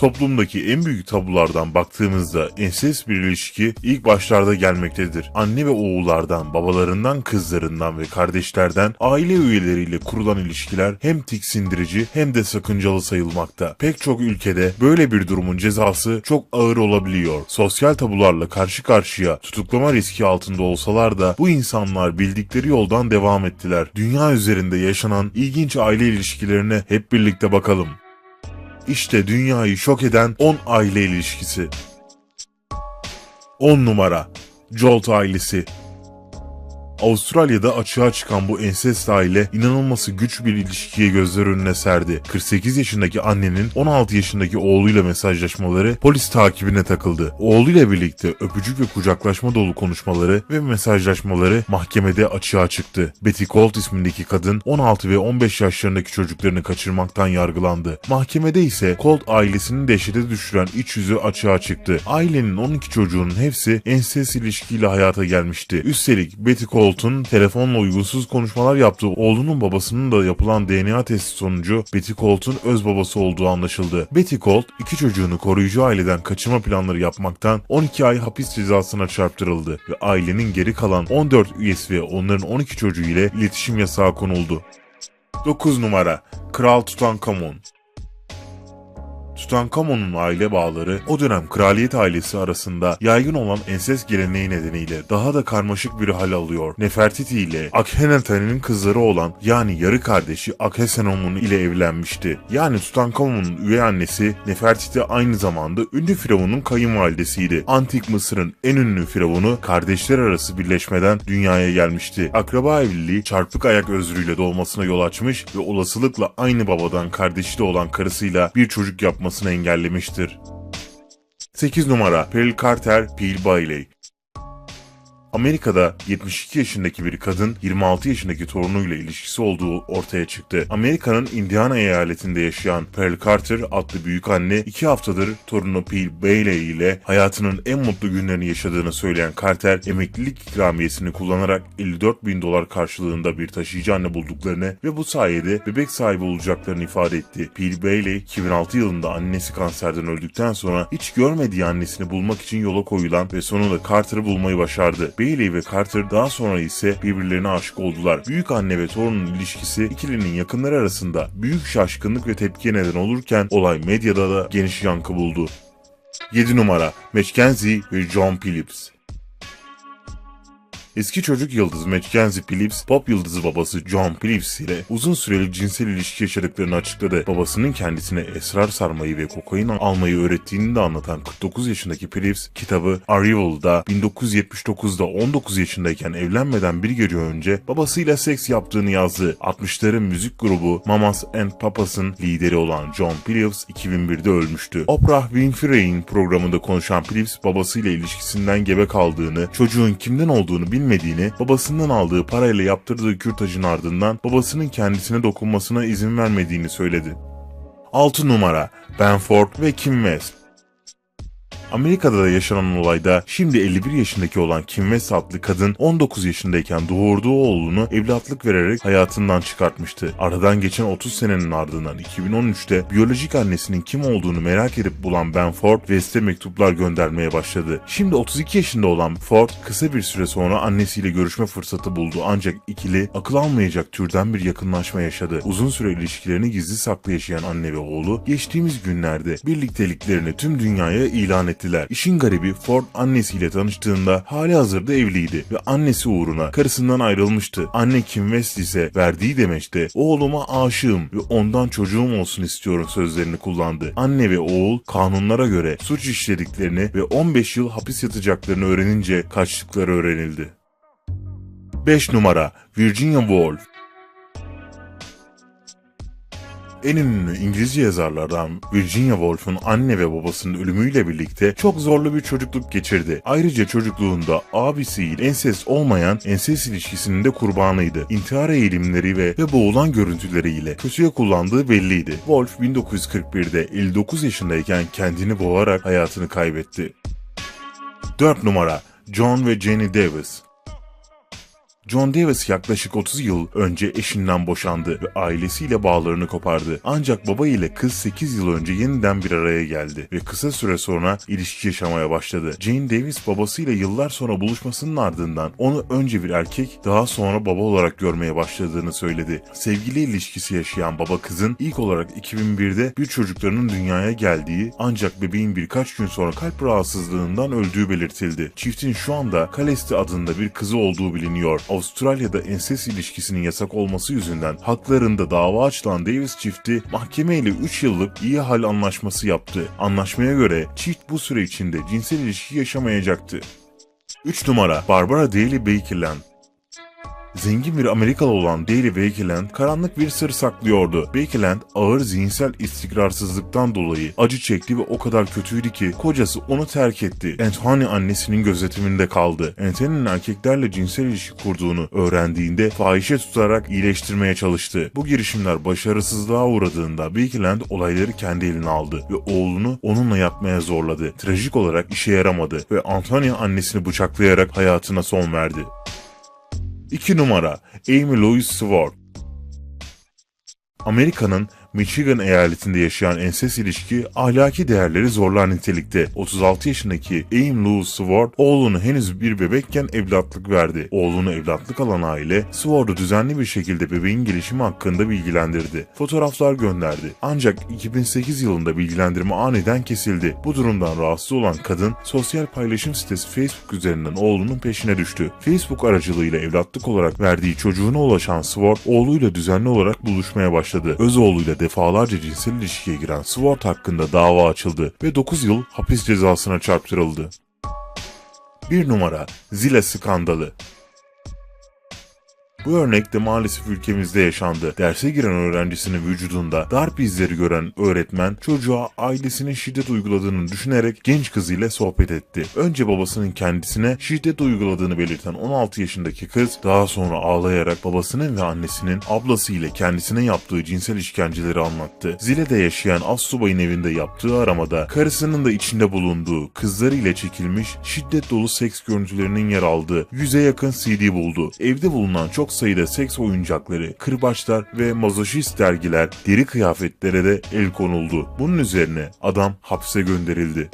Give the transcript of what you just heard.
Toplumdaki en büyük tabulardan baktığımızda ensest bir ilişki ilk başlarda gelmektedir. Anne ve oğullardan, babalarından, kızlarından ve kardeşlerden aile üyeleriyle kurulan ilişkiler hem tiksindirici hem de sakıncalı sayılmakta. Pek çok ülkede böyle bir durumun cezası çok ağır olabiliyor. Sosyal tabularla karşı karşıya tutuklama riski altında olsalar da bu insanlar bildikleri yoldan devam ettiler. Dünya üzerinde yaşanan ilginç aile ilişkilerine hep birlikte bakalım. İşte dünyayı şok eden 10 aile ilişkisi. 10 numara Jolt ailesi Avustralya'da açığa çıkan bu ensest aile inanılması güç bir ilişkiye gözler önüne serdi. 48 yaşındaki annenin 16 yaşındaki oğluyla mesajlaşmaları polis takibine takıldı. Oğluyla birlikte öpücük ve kucaklaşma dolu konuşmaları ve mesajlaşmaları mahkemede açığa çıktı. Betty Colt ismindeki kadın 16 ve 15 yaşlarındaki çocuklarını kaçırmaktan yargılandı. Mahkemede ise Colt ailesinin dehşete düşüren iç yüzü açığa çıktı. Ailenin 12 çocuğunun hepsi ensest ilişkiyle hayata gelmişti. Üstelik Betty Colt Colt'un telefonla uygunsuz konuşmalar yaptığı oğlunun babasının da yapılan DNA testi sonucu Betty Colt'un öz babası olduğu anlaşıldı. Betty Colt iki çocuğunu koruyucu aileden kaçırma planları yapmaktan 12 ay hapis cezasına çarptırıldı ve ailenin geri kalan 14 üyesi ve onların 12 çocuğu ile iletişim yasağı konuldu. 9 numara Kral Tutankamon Tutankamon'un aile bağları o dönem kraliyet ailesi arasında yaygın olan ensest geleneği nedeniyle daha da karmaşık bir hal alıyor. Nefertiti ile Akhenaten'in kızları olan yani yarı kardeşi Akhesenomon ile evlenmişti. Yani Tutankamon'un üvey annesi Nefertiti aynı zamanda ünlü firavunun kayınvalidesiydi. Antik Mısır'ın en ünlü firavunu kardeşler arası birleşmeden dünyaya gelmişti. Akraba evliliği çarpık ayak özrüyle doğmasına yol açmış ve olasılıkla aynı babadan kardeşi de olan karısıyla bir çocuk yapması yapmasını engellemiştir. 8 numara Pearl Carter Peel Bailey Amerika'da 72 yaşındaki bir kadın 26 yaşındaki torunuyla ilişkisi olduğu ortaya çıktı. Amerika'nın Indiana eyaletinde yaşayan Pearl Carter adlı büyük anne 2 haftadır torunu Peel Bailey ile hayatının en mutlu günlerini yaşadığını söyleyen Carter emeklilik ikramiyesini kullanarak 54 bin dolar karşılığında bir taşıyıcı anne bulduklarını ve bu sayede bebek sahibi olacaklarını ifade etti. Peel Bailey 2006 yılında annesi kanserden öldükten sonra hiç görmediği annesini bulmak için yola koyulan ve sonunda Carter'ı bulmayı başardı. Bailey ve Carter daha sonra ise birbirlerine aşık oldular. Büyük anne ve torunun ilişkisi ikilinin yakınları arasında büyük şaşkınlık ve tepkiye neden olurken olay medyada da geniş yankı buldu. 7 numara Mackenzie ve John Phillips Eski çocuk yıldızı Mackenzie Phillips, pop yıldızı babası John Phillips ile uzun süreli cinsel ilişki yaşadıklarını açıkladı. Babasının kendisine esrar sarmayı ve kokain almayı öğrettiğini de anlatan 49 yaşındaki Phillips, kitabı Arrival'da 1979'da 19 yaşındayken evlenmeden bir gece önce babasıyla seks yaptığını yazdı. 60'ların müzik grubu Mamas and Papas'ın lideri olan John Phillips 2001'de ölmüştü. Oprah Winfrey'in programında konuşan Phillips babasıyla ilişkisinden gebe kaldığını, çocuğun kimden olduğunu bilmediğini bilmediğini, babasından aldığı parayla yaptırdığı kürtajın ardından babasının kendisine dokunmasına izin vermediğini söyledi. 6 numara Ben Ford ve Kim West Amerika'da da yaşanan olayda şimdi 51 yaşındaki olan Kim West adlı kadın 19 yaşındayken doğurduğu oğlunu evlatlık vererek hayatından çıkartmıştı. Aradan geçen 30 senenin ardından 2013'te biyolojik annesinin kim olduğunu merak edip bulan Ben Ford West'e mektuplar göndermeye başladı. Şimdi 32 yaşında olan Ford kısa bir süre sonra annesiyle görüşme fırsatı buldu ancak ikili akıl almayacak türden bir yakınlaşma yaşadı. Uzun süre ilişkilerini gizli saklı yaşayan anne ve oğlu geçtiğimiz günlerde birlikteliklerini tüm dünyaya ilan etti ettiler. İşin garibi Ford annesiyle tanıştığında hali hazırda evliydi ve annesi uğruna karısından ayrılmıştı. Anne Kim West ise verdiği demeçte oğluma aşığım ve ondan çocuğum olsun istiyorum sözlerini kullandı. Anne ve oğul kanunlara göre suç işlediklerini ve 15 yıl hapis yatacaklarını öğrenince kaçtıkları öğrenildi. 5 numara Virginia Woolf en ünlü İngilizce yazarlardan Virginia Woolf'un anne ve babasının ölümüyle birlikte çok zorlu bir çocukluk geçirdi. Ayrıca çocukluğunda abisiyle ensest olmayan ensest ilişkisinin de kurbanıydı. İntihar eğilimleri ve, ve boğulan görüntüleriyle kötüye kullandığı belliydi. Wolf 1941'de 59 yaşındayken kendini boğarak hayatını kaybetti. 4 numara John ve Jenny Davis John Davis yaklaşık 30 yıl önce eşinden boşandı ve ailesiyle bağlarını kopardı. Ancak baba ile kız 8 yıl önce yeniden bir araya geldi ve kısa süre sonra ilişki yaşamaya başladı. Jane Davis babasıyla yıllar sonra buluşmasının ardından onu önce bir erkek daha sonra baba olarak görmeye başladığını söyledi. Sevgili ilişkisi yaşayan baba kızın ilk olarak 2001'de bir çocuklarının dünyaya geldiği ancak bebeğin birkaç gün sonra kalp rahatsızlığından öldüğü belirtildi. Çiftin şu anda Kalesti adında bir kızı olduğu biliniyor. Avustralya'da ensest ilişkisinin yasak olması yüzünden haklarında dava açılan Davis çifti mahkemeyle 3 yıllık iyi hal anlaşması yaptı. Anlaşmaya göre çift bu süre içinde cinsel ilişki yaşamayacaktı. 3 numara Barbara Daly Bakerland Zengin bir Amerikalı olan Daily Bakerland karanlık bir sır saklıyordu. Bakerland ağır zihinsel istikrarsızlıktan dolayı acı çekti ve o kadar kötüydü ki kocası onu terk etti. Anthony annesinin gözetiminde kaldı. Anthony'nin erkeklerle cinsel ilişki kurduğunu öğrendiğinde fahişe tutarak iyileştirmeye çalıştı. Bu girişimler başarısızlığa uğradığında Bakerland olayları kendi eline aldı ve oğlunu onunla yatmaya zorladı. Trajik olarak işe yaramadı ve Anthony annesini bıçaklayarak hayatına son verdi. 2 numara Amy Louise Sword Amerika'nın Michigan eyaletinde yaşayan ensest ilişki ahlaki değerleri zorlar nitelikte. 36 yaşındaki Amy Lou Sword oğlunu henüz bir bebekken evlatlık verdi. Oğlunu evlatlık alan aile Sword'u düzenli bir şekilde bebeğin gelişimi hakkında bilgilendirdi. Fotoğraflar gönderdi. Ancak 2008 yılında bilgilendirme aniden kesildi. Bu durumdan rahatsız olan kadın sosyal paylaşım sitesi Facebook üzerinden oğlunun peşine düştü. Facebook aracılığıyla evlatlık olarak verdiği çocuğuna ulaşan Sword oğluyla düzenli olarak buluşmaya başladı. Öz oğluyla defalarca cinsel ilişkiye giren Swart hakkında dava açıldı ve 9 yıl hapis cezasına çarptırıldı. 1 numara Zile skandalı bu örnek de maalesef ülkemizde yaşandı. Derse giren öğrencisinin vücudunda darp izleri gören öğretmen çocuğa ailesinin şiddet uyguladığını düşünerek genç kızıyla sohbet etti. Önce babasının kendisine şiddet uyguladığını belirten 16 yaşındaki kız daha sonra ağlayarak babasının ve annesinin ablası ile kendisine yaptığı cinsel işkenceleri anlattı. Zile'de yaşayan Assubay'ın evinde yaptığı aramada karısının da içinde bulunduğu kızları ile çekilmiş şiddet dolu seks görüntülerinin yer aldığı yüze yakın CD buldu. Evde bulunan çok sayıda seks oyuncakları, kırbaçlar ve mazoşist dergiler, deri kıyafetlere de el konuldu. Bunun üzerine adam hapse gönderildi.